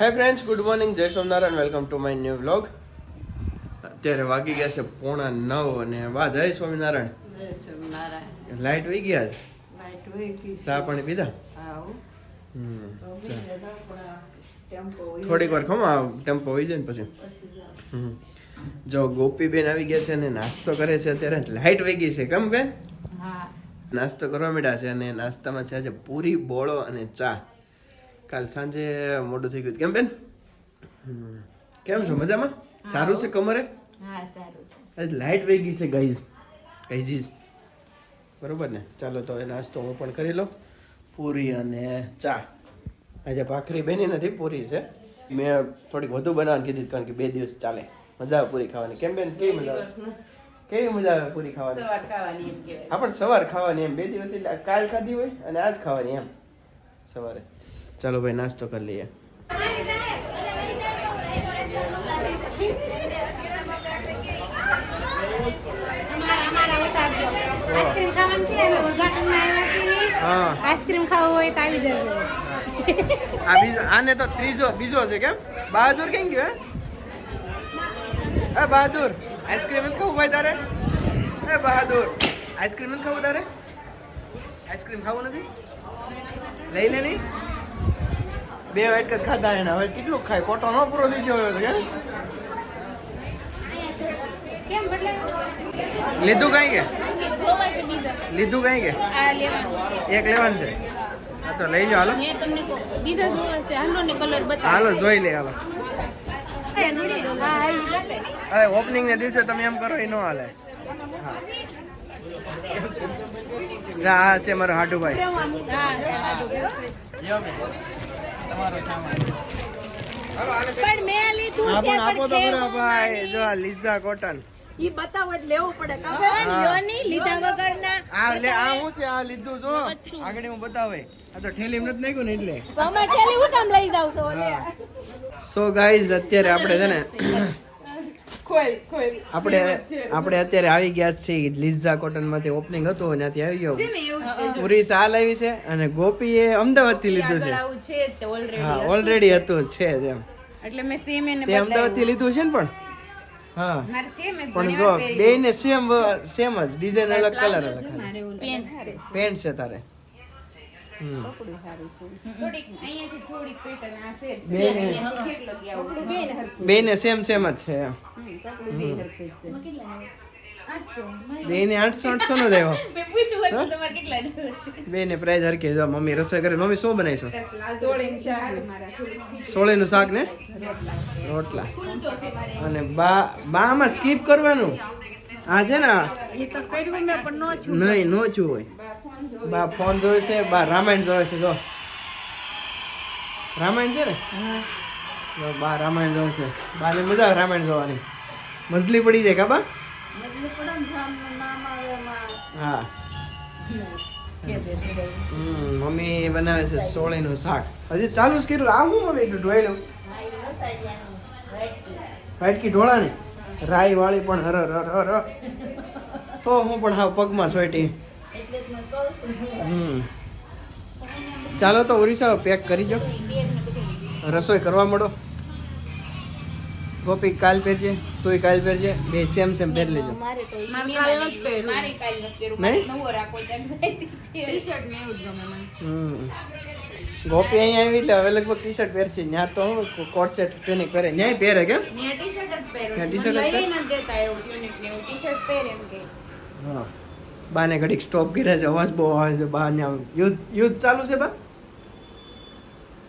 હે friends good morning Jai Somnarayan welcome to my new vlog અત્યારે વાગી ગયા છે પોણા નવ અને વા જય સ્વામિનારાયણ. લાઈટ વહી ગયા છે. ચા પાણી પીધા? થોડીક વાર ખમા ટેમ્પો વહી જાય ને પછી. જો ગોપીબેન આવી ગયા છે અને નાસ્તો કરે છે અત્યારે. લાઈટ વહી ગઈ છે કેમ કે નાસ્તો કરવા માંડ્યા છે અને નાસ્તામાં છે આજે પૂરી બોળો અને ચા. કાલ સાંજે મોડું થઈ ગયું કેમ બેન? કેમ છો? મજામાં? સારું છે કમરે? લાઈટ વહી ગઈ છે ગાઈઝ ગઈઝીઝ બરોબર ને? ચાલો તો એ નાસ્તો હું પણ કરી લઉં. પૂરી અને ચા. આજે ભાખરી બેની નથી પૂરી છે. મેં થોડીક વધુ બનાવવાની કીધી કારણ કે બે દિવસ ચાલે. મજા આવે પૂરી ખાવાની. કેમ બેન? કેવી મજા આવે? કેવી મજા આવે પૂરી ખાવાની? હા પણ સવાર ખાવાની એમ. બે દિવસ એટલે કાલ ખાધી હોય અને આજ ખાવાની એમ. સવારે. ચાલો ભાઈ નાસ્તો કરી લઈએ. આઈસ્ક્રીમ હા. ખાવું હોય તો આવી જજો. આ બીજો આને તો ત્રીજો બીજો છે કેમ? બહાદુર કેમ ગયો હે? એ બહાદુર આઈસ્ક્રીમ ખાવું ભાઈ તારે? એ બહાદુર આઈસ્ક્રીમ ખાવું તારે? આઈસ્ક્રીમ ખાવું નથી? લઈ લે નહીં? બે વાઈટ કર ખાધા એને. હવે કેટલું ખાય? કોટો નો પૂરો થઈ ગયો હોય બદલે લીધું કઈ કે? લીધું કઈ કે? એક લેવાનું છે. હા તો લઈ લો હાલો. હાલો ને કલર બતાવો હાલો જોઈ લે હાલો. હવે ઓપનિંગ ને દિવસે તમે એમ કરો એ ન હાલે. હા. આ છે મારો હાટુભાઈ હા પણ મેં લીધું હા પણ આપો તો ખરા ભાઈ. જો આ લીઝા કોટન ઈ બતાવો એટલે લેવું પડે કાં? પણ લીધા વગરના. આ લે આ હું છે? આ લીધું જો. આગળ હું બતાવે. આ તો ઠેલી નથી નાખ્યું ને એટલે. આમાં છેલ્લે હું કામ લઈ જાવ છો સો ગાઈઝ અત્યારે આપણે છે ને આપણે આપણે અત્યારે આવી ગયા છીએ લીઝા કોટનમાંથી ઓપનિંગ હતું ત્યાંથી આવી ગયો. પૂરી સાલ આવી છે અને ગોપીએ અમદાવાદથી લીધું છે. છે હા ઓલરેડી હતું છે જ એમ. એટલે મેં સેમ એને તે અમદાવાદથી લીધું છે ને પણ? હા. મારે છે મેં પણ જો બે ને સેમ સેમ જ ડિઝાઇન અલગ કલર અલગ. પેન્ટ છે. પેન્ટ છે. થોડીક અહીંયાથી થોડીક પેટર્ન આ છે. કપડું બે ને હરખું બે ને સેમ સેમ જ છે. એમ. કપડું બે હરખું છે. કેટલા આઠસો. આઠસો નો દેવો. મેં પૂછ્યું હતું તમારે કેટલા બે ને પ્રાઇઝ હરકી જો મમ્મી રસોઈ કરે. મમ્મી શું બનાવીશું? સોળે નું શાક ને? રોટલા. છે અને બા બા આમાં સ્કીપ કરવાનું? આ છે ને? ઈ તો કર્યું મેં પણ નો છું નહીં નો છું હોય બા ફોન જોવે છે બા રામાયણ જોવે છે જો. રામાયણ છે ને? જો બા રામાયણ જોવે છે. બાને મજા આવે રામાયણ જોવાની. મજલી પડી જાય કા બા? ને હા. મમ્મી બનાવે છે સોળી નું શાક. હજી ચાલુ જ કર્યું. આવું હું મમ્મી એટલું ધોયેલું વાટકી. ઢોળા ને રાઈ વાળી પણ હર હર હર. તો હું પણ હાવ પગમાં છું હમ. ચાલો તો ઓરિસ્સા પેક કરી જો રસોઈ કરવા મળો. ગોપી કાલ પહેરજે તુંય કાલ પહેરજે. બે સેમ સેમ પહેર લેજો. ગોપી અહીંયા આવી એટલે હવે લગભગ ટી શર્ટ પહેરશે. ત્યાં તો હું કોટ સેટ ટ્રેનિંગ પહેરે ન્યાય પહેરે કેમ પહેરે ટી-શર્ટ જ પહેર? એવું. ટી-શર્ટ પહેરે હા. બાને ઘડીક સ્ટોપ કર્યા છે અવાજ બહુ આવે છે બા ને યુદ્ધ યુદ્ધ ચાલુ છે બા?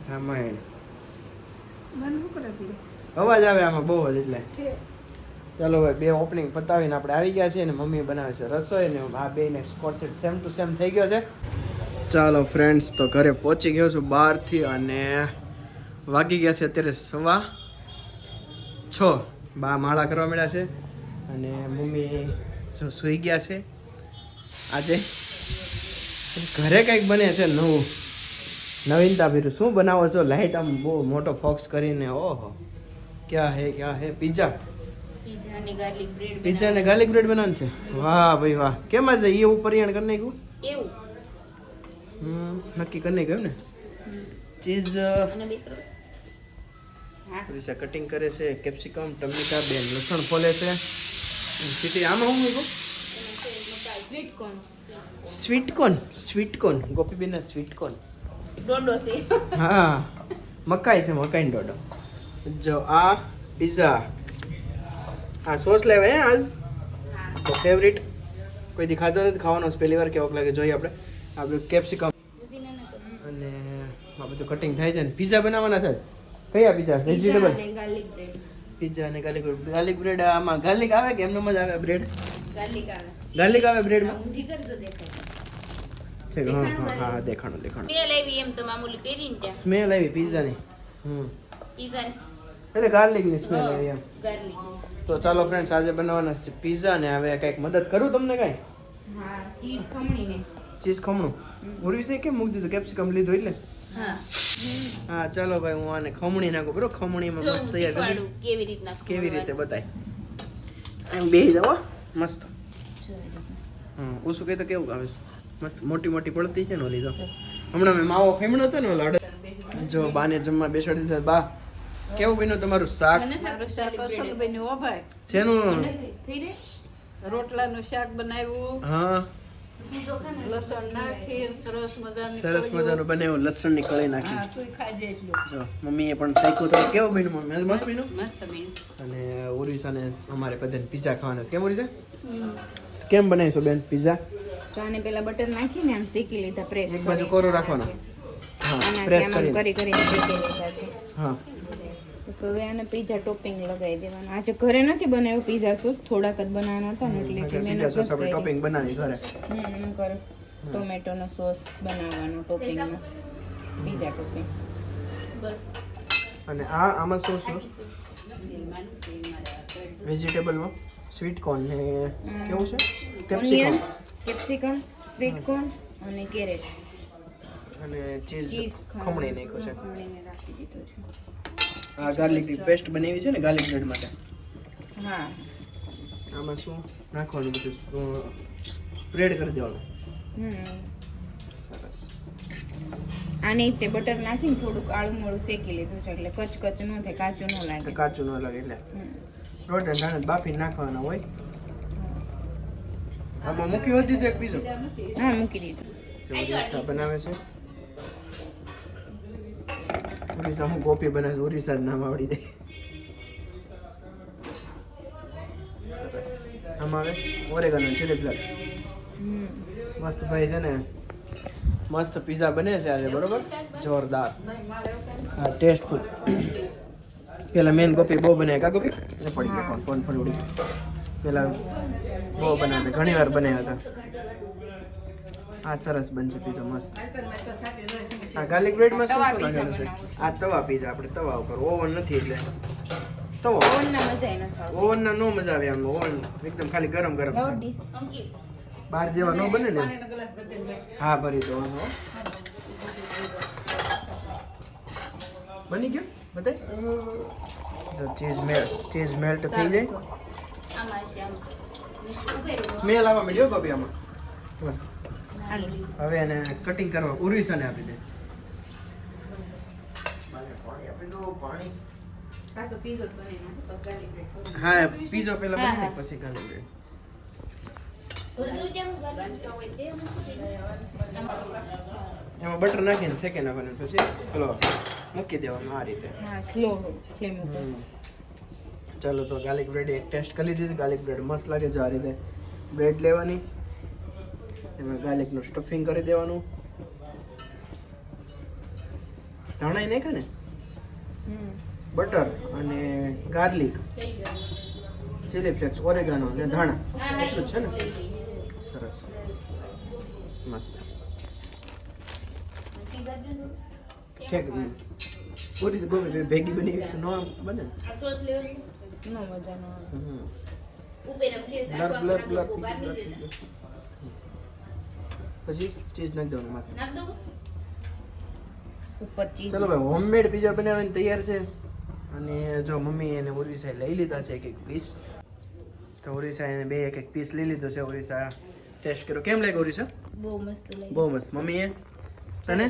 રામાયણ? અવાજ આવે આમાં બહુ જ એટલે. ચાલો ભાઈ બે ઓપનિંગ પતાવીને આપણે આવી ગયા છીએ અને મમ્મી બનાવે છે રસોઈ ને આ બે ને સ્કોટ સેટ સેમ ટુ સેમ થઈ ગયો છે. ચાલો ફ્રેન્ડ્સ તો ઘરે પહોંચી ગયો છું બહારથી અને વાગી ગયા છે અત્યારે સવા છ. બા માળા કરવા મળ્યા છે અને મમ્મી જો સૂઈ ગયા છે. આજે? ઘરે કંઈક બને છે નવું. નવીનતા ભીરું શું બનાવો છો? લાઈટ આમ બહુ મોટો ફોક્સ કરીને ઓહો. ક્યાં હે ક્યાં હે? પીઝા? પીઝા ને ગાર્લિક બ્રેડ બનાવવાનું છે? વાહ ભાઈ વાહ. કેમ છે એ ઉપરિયાણ કરી નાખ્યું? એવું. હમ નક્કી કરી નાખ્યું ને? ચીઝ ઉરીસા કટિંગ કરે છે. કેપ્સિકમ ટમેટા બેન લસણ ફોલે છે. સીટી આમાં હું મૂકું sweet corn sweetcorn sweet Gopiben sweet corn ડોડો છે હા મકાઈ છે મકાઈ ડોડો જો આ પિઝા આ સોસ લેવાય હે આજ તો ફેવરિટ કોઈ દેખાતો ખાધો નથી ખાવાનો પહેલી વાર કેવોક લાગે જોઈએ આપણે આપણે કેપ્સિકમ અને આ બધું કટિંગ થાય છે ને પિઝા બનાવવાના છે કયા પિઝા વેજીટેબલ પિઝા અને ગાર્લિક ગાર્લિક બ્રેડ આમાં ગાર્લિક આવે કે એમનો જ આવે બ્રેડ ગાર્લિક આવે. બ્રેડ આવે બ્રેડમાં ઊંધી કરજો દેખાય. છે હા હા હા દેખાણો દેખાણો. સ્મેલ આવી એમ તો મામૂલી કરીને ત્યાં. સ્મેલ આવી પિઝાની હમ. પીઝા એટલે ગાર્લિકની સ્મેલ આવી એમ. ગાર્લિક. તો ચાલો ફ્રેન્ડ્સ આજે બનાવવાના છે પિઝા ને હવે કંઈક મદદ કરું તમને કાંઈ? હા ચીઝ ખમણીને. ચીઝ ખમણું? ઉરવી છે કેમ મૂકી દીધું? કેપ્સિકમ લીધું એટલે? હા. હા ચાલો ભાઈ હું આને ખમણી નાખું બરોબર? ખમણીમાં મસ્ત તૈયાર કરી કેવી રીતના કેવી રીતે. બતાય. એમ બેહી જાવ. મસ્ત. જો હા ઓછું કહે તો કેવું આવે? છે મસ્ત મોટી મોટી પડતી છે ને ઓલી જો. હમણાં મેં માવો ખમણો હતો ને ઓલા જો બાને જમવા બેસાડી દીધા. બા કેવું બન્યું તમારું શાક? શેનું? રોટલાનું શાક બનાવ્યું. હા. સરસ મજાનું જો મમ્મીએ પણ તો કેવું બન્યું મમ્મી? મસ્ત બન્યું? અને ઉરીસાને અમારે બધાને પીઝા ખાવાના છે. કેમ ઉરીસા કેમ બનાવીશું બેન પીઝા તો આને પેલા બટર નાખીને આમ શેકી લીધા પ્રેસ એક બાજુ કોરો રાખવાનો. હા પ્રેસ કરી કરી હા. બસ હવે આને પીઝા ટોપિંગ લગાવી દેવાનું. આજે ઘરે નથી બનાવ્યું પીઝા સોસ થોડાક જ બનાવવાના હતા ને એટલે કે મેં સોસ આપણે ટોપિંગ બનાવી ઘરે. હમ, એમ કર. ટોમેટોનો સોસ બનાવવાનો ટોપિંગનો પીઝા ટોપિંગ અને આ આમાં શું શું? વેજીટેબલમાં સ્વીટ કોર્ન ને કેવું છે? કેપ્સિકમ કેપ્સિકમ સ્વીટ કોર્ન અને કેરેટ અને ચીઝ ચીઝ ખમણી નાખ્યું છે ખમણીને રાખી દીધું છે. આ ગાર્લિક પેસ્ટ બનાવી છે ને ગાર્લિક બ્રેડ માટે. હા. આમાં શું નાખવાનું બધું? સ્પ્રેડ કરી દેવાનું. હમ. સરસ. આને તે બટર નાખીને થોડુંક આળું મોળું શેકી લીધું છે એટલે કચ કચ ન થાય કાચું ન લાગે. કાચું ન લાગે એટલે. રોટ અને ધાણા બાફીને નાખવાના હોય. આમાં મૂકી હતી તો એક બીજું. હા મૂકી દીધું. જે બનાવે છે. ઓરિસા હું કોપી બનાવીશ ઓરિસા નામ આવડી જાય. સરસ. આમાં આવે? ઓરેગાનો ચીલી ફ્લેક્સ મસ્ત ભાઈ છે ને? મસ્ત પીઝા બને છે આજે બરોબર? જોરદાર. હા ટેસ્ટફુલ પેલા મેન કોપી બહુ બને કા કોપી એ પડી ગયો ફોન ફોન ફોન ઉડી પેલા બહુ બનાવ્યા હતા ઘણી વાર બનાવ્યા હતા. આ સરસ બનશે પીઝો મસ્ત. આ ગાર્લિક બ્રેડમાં શું શું નાખેલું છે? આ તવા પીઝા આપણે તવા ઉપર. ઓવન નથી એટલે. તવો. ઓવન ના નો મજા આવે આમ ઓવન એકદમ ખાલી ગરમ ગરમ. બહાર જેવા નો બને ને? હા ભરી દો. બની ગયું? બતાય ચીઝ મેલ્ટ ચીઝ મેલ્ટ થઈ જાય. આમાં છે, આમાં. સ્મેલ આવવા મળ્યો કભી આમાં. મસ્ત. હવે એને કટિંગ કરવા ઉર્વિસાને આપી દે. હા પીઝો પહેલા બની પછી ગાર્લિક. એમાં બટર નાખીને શેકી નાખવાનું પછી પેલો મૂકી દેવાનું આ રીતે. હા સ્લો ફ્લેમ ચાલો તો ગાર્લિક બ્રેડ એક ટેસ્ટ કરી દીધી. ગાર્લિક બ્રેડ મસ્ત લાગે જો આ રીતે. બ્રેડ લેવાની. એમાં ગાર્લિકનું સ્ટફિંગ કરી દેવાનું. ધાણાઈ નાખે ને. બટર અને ગાર્લિક. ચીલી ફ્લેક્સ ઓરેગાનો અને ધાણા. એટલું છે ને? સરસ. મસ્ત. જોજો. પૂરી ગમે ભેગી બની તો નો બને? ને. મજા આવે. બ્લર બ્લર બ્લર આખું બાંધી થઈ દેવાનું. ગયું. પછી ચીઝ નાખી દેવાનું માથે. ઉપર ચીઝ ચલો ભાઈ હોમમેડ પીઝા બનાવવાની તૈયાર છે. અને જો મમ્મી એને ઓરિસા લઈ લીધા છે એક એક પીસ તો ઓરિસા એને બે એક એક પીસ લઈ લીધો છે. ઓરિસા ટેસ્ટ કર્યો. કેમ લાગ્યો ઓરિસા? બહુ મસ્ત બહુ મસ્ત. મમ્મીએ? તને?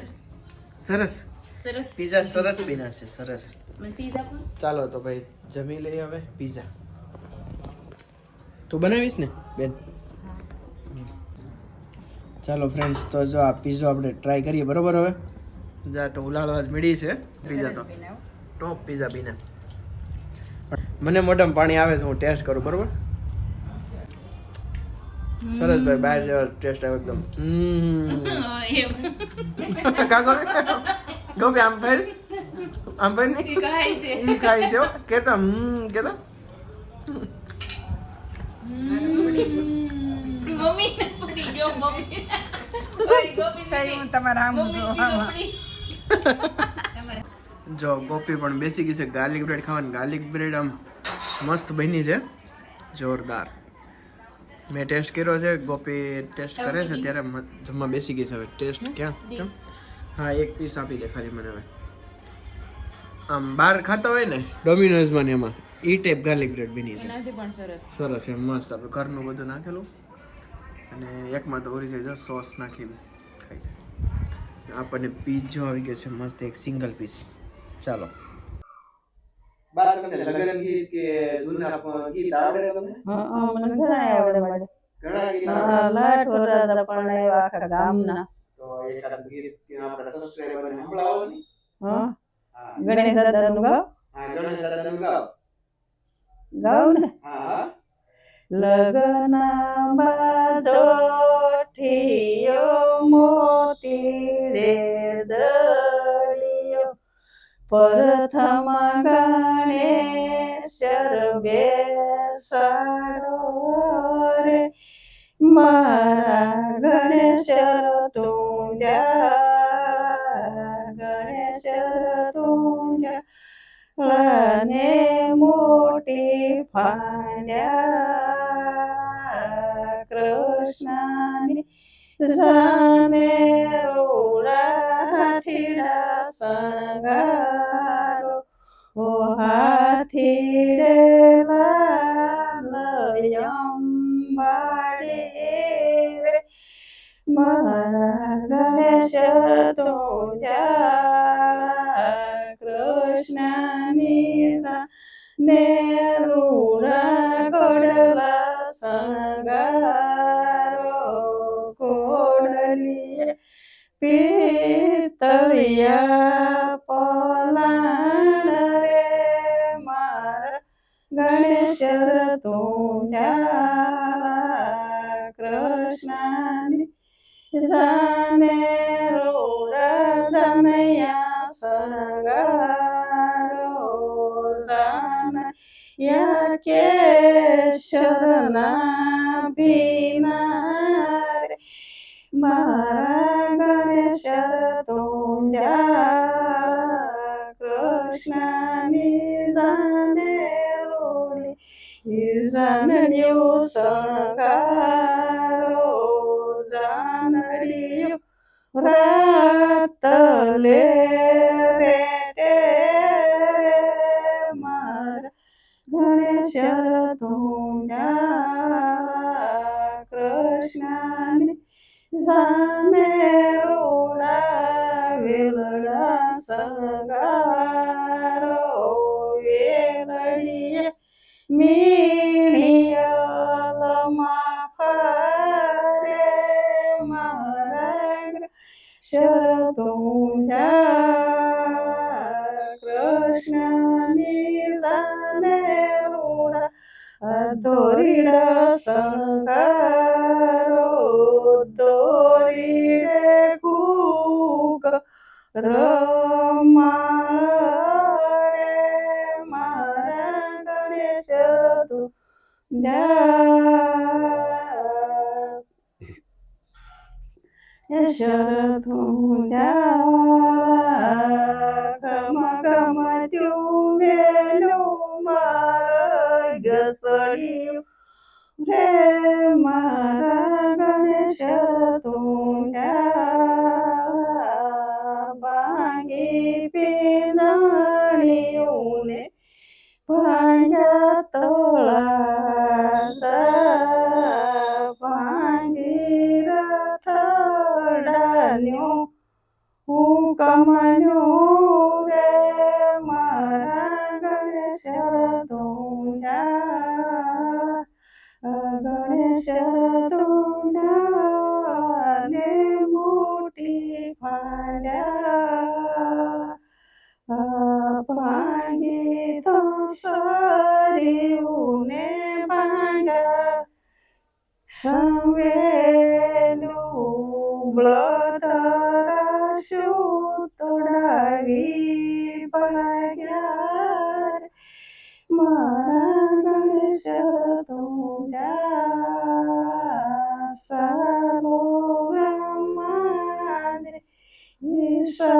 સરસ. સરસ. પીઝા સરસ બીના છે. સરસ. ચાલો તો ભાઈ જમી લઈએ હવે પીઝા તું બનાવીશ ને બેન? ચાલો ફ્રેન્ડ્સ તો જો આ પીઝો આપણે ટ્રાય કરીએ બરોબર હવે? જા તો ઉલાળવા જ મળી છે. પીઝા તો. ટોપ પીઝા બીના મને મોઢામાં પાણી આવે છે હું ટેસ્ટ કરું બરોબર? સરસ ભાઈ બહાર જેવો ટેસ્ટ આવે એકદમ. હમ. કાકો ગોપી આમ ફેર આમ ફેર નહીં? ખાય છે. કેતા હમ કેતા? મમ્મી. ઓય ગોપી તમારા આમ જો ગોપી પણ બેસી ગઈ છે. ગાર્લિક બ્રેડ ખાવાની ગાર્લિક બ્રેડ આમ મસ્ત બની છે. જોરદાર. મેં ટેસ્ટ કર્યો છે. ગોપી ટેસ્ટ કરે છે ત્યારે જમવા બેસી ગઈ છે હવે. ટેસ્ટ ક્યાં? હા એક પીસ આપી દે ખાલી મને હવે. આમ બહાર ખાતા હોય ને ડોમિનોઝમાં ને એમાં ઈ ટાઈપ ગાર્લિક બ્રેડ બની છે સરસ. એમ મસ્ત. આપણે ઘરનું બધું નાખેલું. અને એકમાં તો ઓરી છે સોસ નાખી ખાઈ છે. આપણને પીઝો આવી ગયો છે મસ્ત એક સિંગલ પીસ ચાલો. બાત તમને લગન ગીત કે જૂના ગીત આવડે તમને? હા મને ઘણા આવડે મળે ઘણા ગીત હા લાટ વરસાદ પણ આવ્યા આખા ગામના. તો એકાદ ગીત કે આપણા સબસ્ક્રાઇબર ને સંભળાવો ને હા. હા. ગણેશ દાદાનું ગાવ? હા ગણેશ દાદાનું ગાઓ ગાવ ને? હા. હા લગન બાજોઠિયો મોતી રે દળિયો પ્રથમ ગણેશ્વર બેસાડો રે મારા ગણેશ્વર તું જા ગણેશ્વર તું જા અને મોટી ફાંદ્યા સાને રોડાઠીડા સંગારો ઓ હાથીડે મારા ગણેશ તું જા કૃષ્ણની ને રૂડા કોડલા સંગારો પિતળિયા પલાણ રે મારા. ગણેશ તું જા કૃષ્ણની સાને રોડા જનયા સંગારો જાન યા કેશરના જાનડિયો સંગારો જાનડિયો રાતલે રેટે મારા ગણેશ તું જા કૃષ્ણની સામે દોરીડે કૂક રમારે મારા ગણેશ તું જા યશતું જા ગમ ગમ ત્યું વેલું મારા ગસડિયું રે તુંજા સારો